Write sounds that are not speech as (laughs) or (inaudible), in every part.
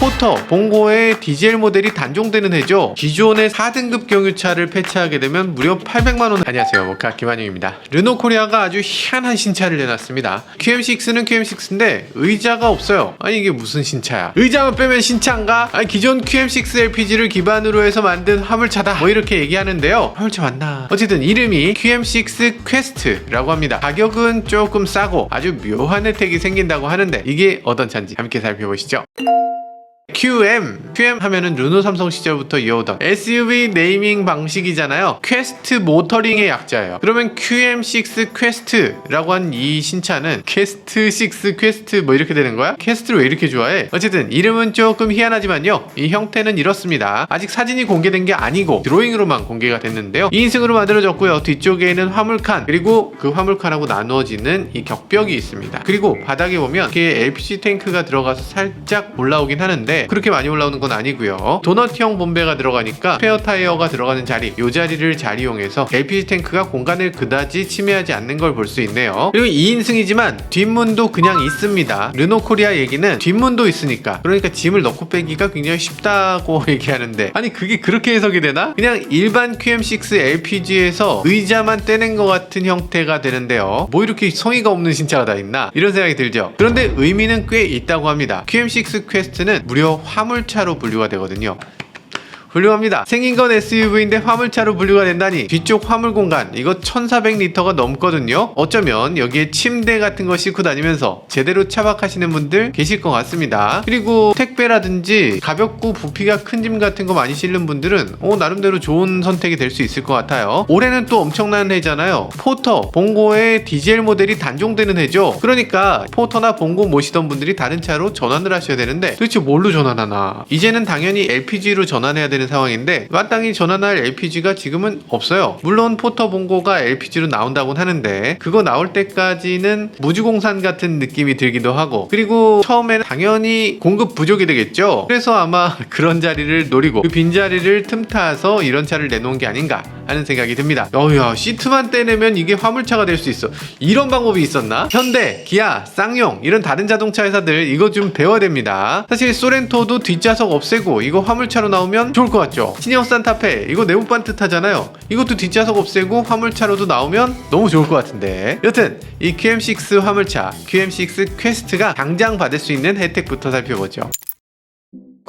포터, 봉고의 디젤 모델이 단종되는 해죠. 기존의 4등급 경유차를 폐차하게 되면 무려 800만 원. 안녕하세요, 모카 김한영입니다. 르노 코리아가 아주 희한한 신차를 내놨습니다. QM6는 QM6인데 의자가 없어요. 아니 이게 무슨 신차야? 의자만 빼면 신차인가? 아니 기존 QM6 LPG를 기반으로 해서 만든 화물차다. 뭐 이렇게 얘기하는데요. 화물차 맞나? 어쨌든 이름이 QM6 퀘스트라고 합니다. 가격은 조금 싸고 아주 묘한 혜택이 생긴다고 하는데 이게 어떤 차인지 함께 살펴보시죠. QM, QM 하면은 르노 삼성 시절부터 이어오던 SUV 네이밍 방식이잖아요. 퀘스트 모터링의 약자예요. 그러면 QM6 퀘스트라고 한 이 신차는 퀘스트 6 퀘스트 뭐 이렇게 되는 거야? 퀘스트를 왜 이렇게 좋아해? 어쨌든 이름은 조금 희한하지만요. 이 형태는 이렇습니다. 아직 사진이 공개된 게 아니고 드로잉으로만 공개가 됐는데요. 2인승으로 만들어졌고요. 뒤쪽에는 화물칸 그리고 그 화물칸하고 나누어지는 이 격벽이 있습니다. 그리고 바닥에 보면 이렇게 LPG 탱크가 들어가서 살짝 올라오긴 하는데 그렇게 많이 올라오는 건 아니고요. 도넛형 bombe가 들어가니까 스페어 타이어가 들어가는 자리, 이 자리를 잘 이용해서 LPG 탱크가 공간을 그다지 침해하지 않는 걸 볼 수 있네요. 그리고 2인승이지만 뒷문도 그냥 있습니다. 르노 코리아 얘기는 뒷문도 있으니까 그러니까 짐을 넣고 빼기가 굉장히 쉽다고 (laughs) 얘기하는데 아니 그게 그렇게 해석이 되나? 그냥 일반 QM6 LPG에서 의자만 떼낸 것 같은 형태가 되는데요. 뭐 이렇게 성의가 없는 신차가 다 있나? 이런 생각이 들죠. 그런데 의미는 꽤 있다고 합니다. QM6 퀘스트는 무려 화물차로 분류가 되거든요. 훌륭합니다. 생긴 건 SUV인데 화물차로 분류가 된다니 뒤쪽 화물 공간 이거 1400리터가 넘거든요. 어쩌면 여기에 침대 같은 거 싣고 다니면서 제대로 차박하시는 분들 계실 것 같습니다. 그리고 택배라든지 가볍고 부피가 큰 짐 같은 거 많이 실는 분들은 어, 나름대로 좋은 선택이 될 수 있을 것 같아요. 올해는 또 엄청난 해잖아요. 포터, 봉고의 디젤 모델이 단종되는 해죠. 그러니까 포터나 봉고 모시던 분들이 다른 차로 전환을 하셔야 되는데 도대체 뭘로 전환하나? 이제는 당연히 LPG로 전환해야 되는 상황인데 마땅히 전환할 LPG가 지금은 없어요. 물론 포터 봉고가 LPG로 나온다곤 하는데 그거 나올 때까지는 무주공산 같은 느낌이 들기도 하고 그리고 처음에는 당연히 공급 부족이 되겠죠. 그래서 아마 (laughs) 그런 자리를 노리고 그 빈자리를 틈타서 이런 차를 내놓은 게 아닌가 하는 생각이 듭니다. 어휴 시트만 떼내면 이게 화물차가 될 수 있어. 이런 방법이 있었나? 현대, 기아, 쌍용 이런 다른 자동차 회사들 이거 좀 배워야 됩니다. 사실 소렌토도 뒷좌석 없애고 이거 화물차로 나오면 좋을 것 같죠? 신형 산타페 이거 네모 반듯하잖아요. 이것도 뒷좌석 없애고 화물차로도 나오면 너무 좋을 것 같은데. 여튼 이 QM6 화물차 QM6 퀘스트가 당장 받을 수 있는 혜택부터 살펴보죠.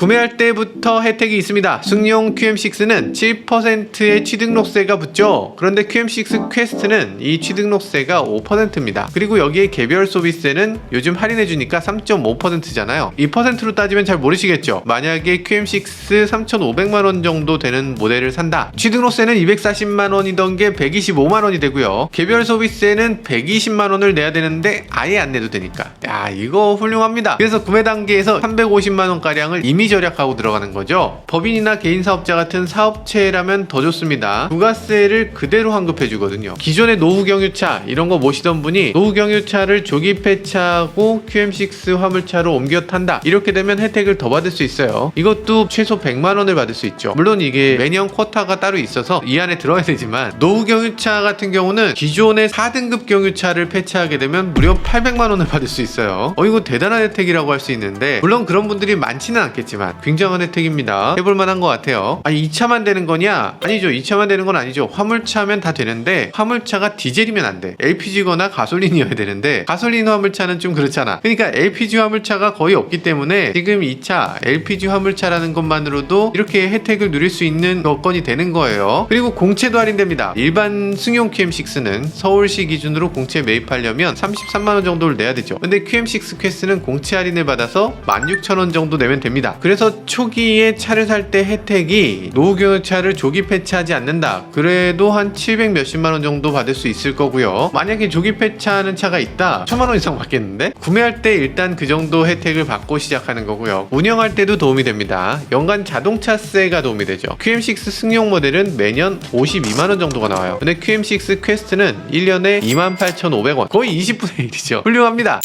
구매할 때부터 혜택이 있습니다. 승용 QM6는 7%의 취등록세가 붙죠. 그런데 QM6 퀘스트는 이 취등록세가 5%입니다. 그리고 여기에 개별 소비세는 요즘 할인해주니까 3.5%잖아요. 2%로 따지면 잘 모르시겠죠. 만약에 QM6 3,500만원 정도 되는 모델을 산다. 취등록세는 240만원이던 게 125만원이 되고요. 개별 소비세는 120만원을 내야 되는데 아예 안 내도 되니까. 야, 이거 훌륭합니다. 그래서 구매 단계에서 350만원가량을 이미 절약하고 들어가는 거죠. 법인이나 개인 사업자 같은 사업체라면 더 좋습니다. 부가세를 그대로 환급해 주거든요. 기존의 노후 경유차 이런 거 모시던 분이 노후 경유차를 조기 폐차하고 QM6 화물차로 옮겨 탄다. 이렇게 되면 혜택을 더 받을 수 있어요. 이것도 최소 100만 원을 받을 수 있죠. 물론 이게 매년 쿼타가 따로 있어서 이 안에 들어야 되지만 노후 경유차 같은 경우는 기존의 4등급 경유차를 폐차하게 되면 무려 800만 원을 받을 수 있어요. 어 이거 대단한 혜택이라고 할 수 있는데 물론 그런 분들이 많지는 않겠지만 굉장한 혜택입니다. 해볼 만한 것 같아요. 아니 2차만 되는 거냐? 아니죠. 2차만 되는 건 아니죠. 화물차면 다 되는데 화물차가 디젤이면 안 돼. LPG거나 가솔린이어야 되는데 가솔린 화물차는 좀 그렇잖아. 그러니까 LPG 화물차가 거의 없기 때문에 지금 2차 LPG 화물차라는 것만으로도 이렇게 혜택을 누릴 수 있는 여건이 되는 거예요. 그리고 공채도 할인됩니다. 일반 승용 QM6는 서울시 기준으로 공채 매입하려면 33만 원 정도를 내야 되죠. 근데 QM6 퀘스는 공채 할인을 받아서 16,000원 정도 내면 됩니다. 그래서 초기에 차를 살 때 혜택이 노후경유차를 조기 폐차하지 않는다. 그래도 한 700 몇십만 원 정도 받을 수 있을 거고요. 만약에 조기 폐차하는 차가 있다. 천만 원 이상 받겠는데? 구매할 때 일단 그 정도 혜택을 받고 시작하는 거고요. 운영할 때도 도움이 됩니다. 연간 자동차세가 도움이 되죠. QM6 승용 모델은 매년 52만 원 정도가 나와요. 근데 QM6 퀘스트는 1년에 28,500원. 거의 20분의 1이죠. 훌륭합니다.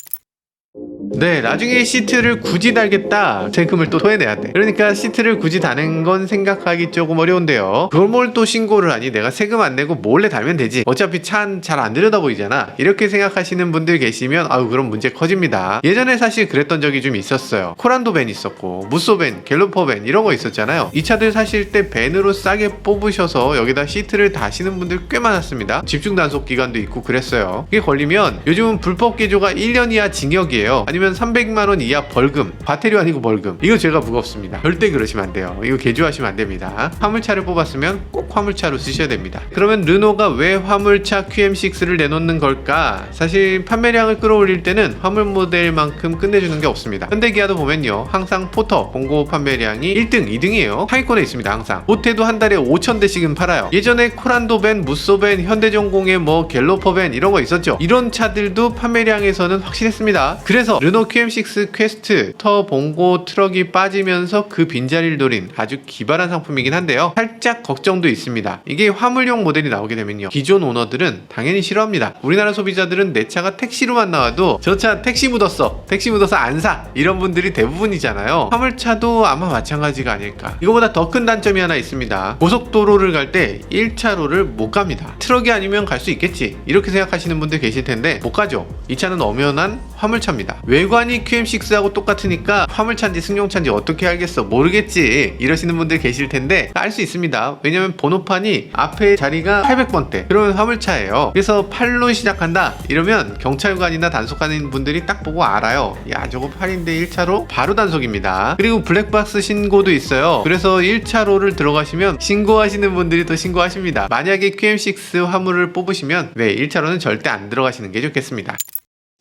네, 나중에 시트를 굳이 달겠다. 세금을 또 토해내야 돼. 그러니까 시트를 굳이 다는 건 생각하기 조금 어려운데요. 그걸 뭘 또 신고를 하니? 내가 세금 안 내고 몰래 달면 되지. 어차피 차는 잘 안 들여다 보이잖아. 이렇게 생각하시는 분들 계시면 아유 그럼 문제 커집니다. 예전에 사실 그랬던 적이 좀 있었어요. 코란도 밴 있었고 무소 밴, 갤로퍼 밴 이런 거 있었잖아요. 이 차들 사실 때 밴으로 싸게 뽑으셔서 여기다 시트를 다시는 분들 꽤 많았습니다. 집중 단속 기간도 있고 그랬어요. 이게 걸리면 요즘은 불법 개조가 1년 이하 징역이에요. 아니면 300만 원 이하 벌금. 과태료 아니고 벌금. 이거 죄가 무겁습니다. 절대 그러시면 안 돼요. 이거 개조하시면 안 됩니다. 화물차를 뽑았으면 꼭 화물차로 쓰셔야 됩니다. 그러면 르노가 왜 화물차 QM6를 내놓는 걸까? 사실 판매량을 끌어올릴 때는 화물 모델만큼 끝내주는 게 없습니다. 현대기아도 보면요. 항상 포터 공고 판매량이 1등, 2등이에요. 하위권에 있습니다. 항상. 못해도 한 달에 5천 대씩은 팔아요. 예전에 코란도 밴, 무소 밴, 현대전공의 뭐 갤로퍼 밴 이런 거 있었죠. 이런 차들도 판매량에서는 확실했습니다. 그래서 르노 QM6 퀘스트 터 봉고 트럭이 빠지면서 그 빈자리를 노린 아주 기발한 상품이긴 한데요. 살짝 걱정도 있습니다. 이게 화물용 모델이 나오게 되면요. 기존 오너들은 당연히 싫어합니다. 우리나라 소비자들은 내 차가 택시로만 나와도 저 차 택시 묻었어. 택시 묻어서 안 사. 이런 분들이 대부분이잖아요. 화물차도 아마 마찬가지가 아닐까. 이거보다 더 큰 단점이 하나 있습니다. 고속도로를 갈 때 1차로를 못 갑니다. 트럭이 아니면 갈 수 있겠지. 이렇게 생각하시는 분들 계실 텐데 못 가죠. 이 차는 엄연한 화물차입니다. 외관이 QM6하고 똑같으니까 화물차인지 승용차인지 어떻게 알겠어? 모르겠지. 이러시는 분들 계실 텐데 알 수 있습니다. 왜냐면 번호판이 앞에 자리가 800번대. 그러면 화물차예요. 그래서 8로 시작한다. 이러면 경찰관이나 단속하는 분들이 딱 보고 알아요. 야, 저거 8인데 1차로 바로 단속입니다. 그리고 블랙박스 신고도 있어요. 그래서 1차로를 들어가시면 신고하시는 분들이 또 신고하십니다. 만약에 QM6 화물을 뽑으시면 네, 1차로는 절대 안 들어가시는 게 좋겠습니다.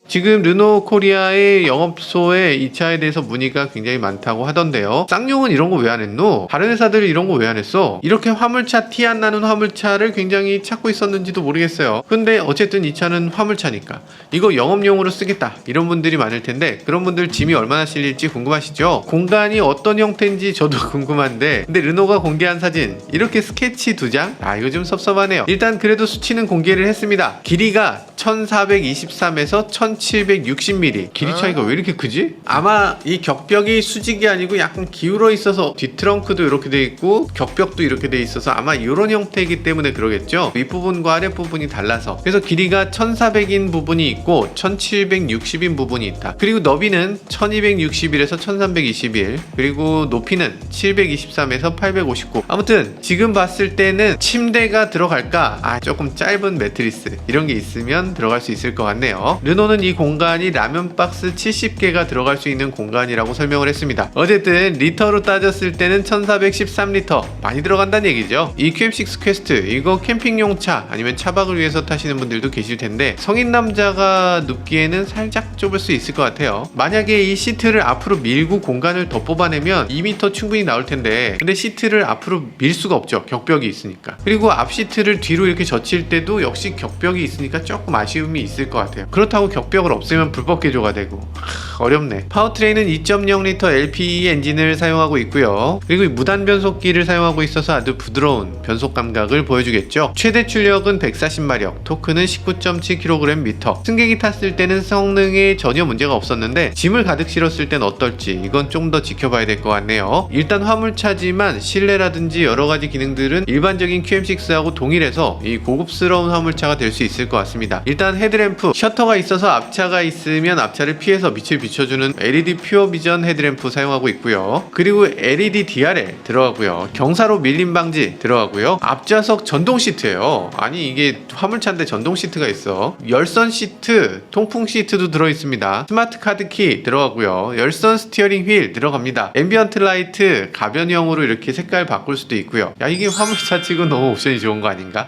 지금 르노 코리아의 영업소에 이 차에 대해서 문의가 굉장히 많다고 하던데요. 쌍용은 이런 거 왜 안 했노? 다른 회사들이 이런 거 왜 안 했어? 이렇게 화물차 티 안 나는 화물차를 굉장히 찾고 있었는지도 모르겠어요. 근데 어쨌든 이 차는 화물차니까 이거 영업용으로 쓰겠다 이런 분들이 많을 텐데 그런 분들 짐이 얼마나 실릴지 궁금하시죠? 공간이 어떤 형태인지 저도 (laughs) 궁금한데 근데 르노가 공개한 사진 이렇게 스케치 두 장? 아 이거 좀 섭섭하네요. 일단 그래도 수치는 공개를 했습니다. 길이가 1423에서 1760mm 길이 차이가 왜 이렇게 크지? 아마 이 격벽이 수직이 아니고 약간 기울어 있어서 뒤트렁크도 이렇게 돼 있고 격벽도 이렇게 돼 있어서 아마 이런 형태이기 때문에 그러겠죠? 윗부분과 아랫부분이 달라서. 그래서 길이가 1400인 부분이 있고 1760인 부분이 있다. 그리고 너비는 1261에서 1321 그리고 높이는 723에서 859 아무튼 지금 봤을 때는 침대가 들어갈까? 아 조금 짧은 매트리스. 이런 게 있으면 들어갈 수 있을 것 같네요. 르노는 이 공간이 라면 박스 70개가 들어갈 수 있는 공간이라고 설명을 했습니다. 어쨌든 리터로 따졌을 때는 1413리터. 많이 들어간다는 얘기죠. 이 QM6 퀘스트 이거 캠핑용 차 아니면 차박을 위해서 타시는 분들도 계실 텐데 성인 남자가 눕기에는 살짝 좁을 수 있을 것 같아요. 만약에 이 시트를 앞으로 밀고 공간을 더 뽑아내면 2m 충분히 나올 텐데 근데 시트를 앞으로 밀 수가 없죠. 격벽이 있으니까. 그리고 앞 시트를 뒤로 이렇게 젖힐 때도 역시 격벽이 있으니까 조금 아쉬움이 있을 것 같아요. 그렇다고 격벽 을 없애면 불법 개조가 되고 하, 어렵네. 파워트레인은 2.0L LPE 엔진을 사용하고 있고요. 그리고 이 무단 변속기를 사용하고 있어서 아주 부드러운 변속 감각을 보여주겠죠. 최대 출력은 140마력 토크는 19.7kgm 승객이 탔을 때는 성능에 전혀 문제가 없었는데 짐을 가득 실었을 땐 어떨지 이건 좀 더 지켜봐야 될 것 같네요. 일단 화물차지만 실내라든지 여러 가지 기능들은 일반적인 QM6하고 동일해서 이 고급스러운 화물차가 될 수 있을 것 같습니다. 일단 헤드램프 셔터가 있어서 앞 차가 있으면 앞차를 피해서 빛을 비춰주는 LED 퓨어 비전 헤드램프 사용하고 있고요. 그리고 LED DRL 들어가고요. 경사로 밀림 방지 들어가고요. 앞좌석 전동 시트예요. 아니 이게 화물차인데 전동 시트가 있어. 열선 시트 통풍 시트도 들어 있습니다. 스마트 카드 키 들어가고요. 열선 스티어링 휠 들어갑니다. 앰비언트 라이트 가변형으로 이렇게 색깔 바꿀 수도 있고요. 야 이게 화물차 치고 너무 옵션이 좋은 거 아닌가?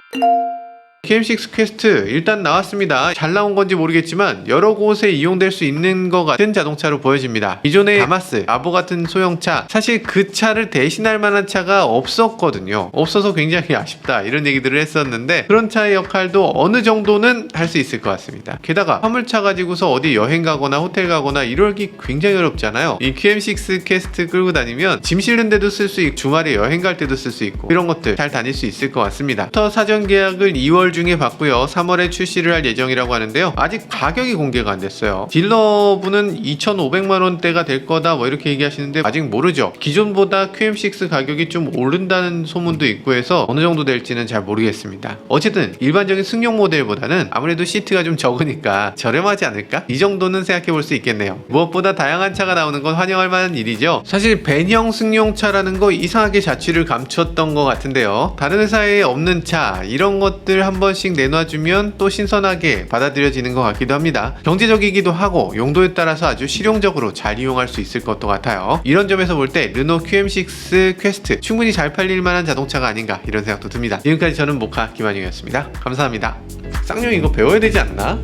KM6 퀘스트 일단 나왔습니다. 잘 나온 건지 모르겠지만 여러 곳에 이용될 수 있는 것 같은 자동차로 보여집니다. 기존의 다마스, 아보 같은 소형차 사실 그 차를 대신할 만한 차가 없었거든요. 없어서 굉장히 (laughs) 아쉽다 이런 얘기들을 했었는데 그런 차의 역할도 어느 정도는 할 수 있을 것 같습니다. 게다가 화물차 가지고서 어디 여행 가거나 호텔 가거나 이러기 굉장히 어렵잖아요. 이 QM6 퀘스트 끌고 다니면 짐 실는 데도 쓸 수 있고 주말에 여행 갈 때도 쓸 수 있고 이런 것들 잘 다닐 수 있을 것 같습니다. 터 사전 계약을 2월 2월 중에 받고요. 3월에 출시를 할 예정이라고 하는데요. 아직 가격이 공개가 안 됐어요. 딜러분은 2,500만 원대가 될 거다 뭐 이렇게 얘기하시는데 아직 모르죠. 기존보다 QM6 가격이 좀 오른다는 소문도 있고 해서 어느 정도 될지는 잘 모르겠습니다. 어쨌든 일반적인 승용 모델보다는 아무래도 시트가 좀 적으니까 저렴하지 않을까? 이 정도는 생각해 볼 수 있겠네요. 무엇보다 다양한 차가 나오는 건 환영할 만한 일이죠. 사실 벤형 승용차라는 거 이상하게 자취를 감췄던 것 같은데요. 다른 회사에 없는 차 이런 것들 한번 씩 내놔주면 또 신선하게 받아들여지는 것 같기도 합니다. 경제적이기도 하고 용도에 따라서 아주 실용적으로 잘 이용할 수 있을 것도 같아요. 이런 점에서 볼 때 르노 QM6 퀘스트 충분히 잘 팔릴 만한 자동차가 아닌가 이런 생각도 듭니다. 지금까지 저는 모카 김한용이었습니다. 감사합니다. 쌍용 이거 배워야 되지 않나?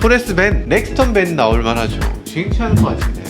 토레스 밴, 렉스턴 밴 나올 만하죠. 하는 것 같은데.